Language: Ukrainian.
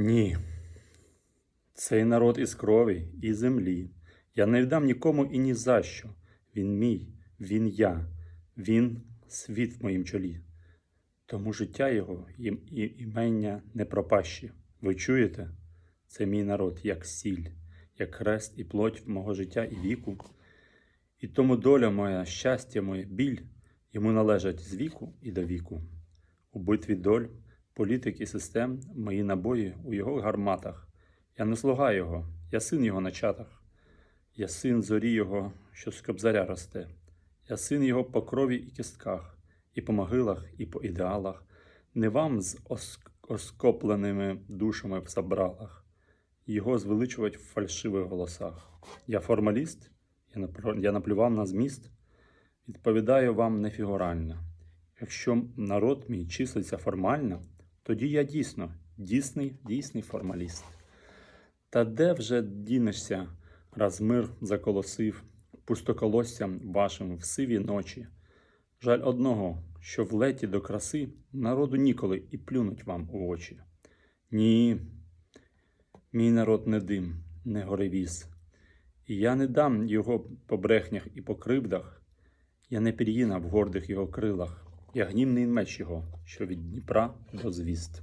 Ні. Цей народ із крові і землі. Я не віддам нікому і ні за що. Він мій, він я, він світ в моїм чолі. Тому життя його і імення не пропащі. Ви чуєте? Це мій народ, як сіль, як хрест і плоть мого життя і віку. І тому доля моя, щастя моє, біль йому належать з віку і до віку. У битві доль, політик і систем мої набої у його гарматах. Я не слуга його, я син його на чатах. Я син зорі його, що з кобзаря росте. Я син його по крові і кістках, і по могилах, і по ідеалах, не вам з оск- оскопленими душами в забралах, його звеличувати в фальшивих голосах. Я формаліст, я наплював на зміст, відповідаю вам нефігурально. Якщо народ мій числиться формально, тоді я дійсно дійсний, дійсний формаліст. Та де вже дінешся, раз мир заколосив пустоколоссям вашим в сиві ночі? Жаль одного, що в леті до краси народу ніколи і плюнуть вам у очі. Ні, мій народ не дим, не горевіз. І я не дам його по брехнях і по кривдах, я не пір'їна в гордих його крилах, я гнівний меч його, що від Дніпра до звіст.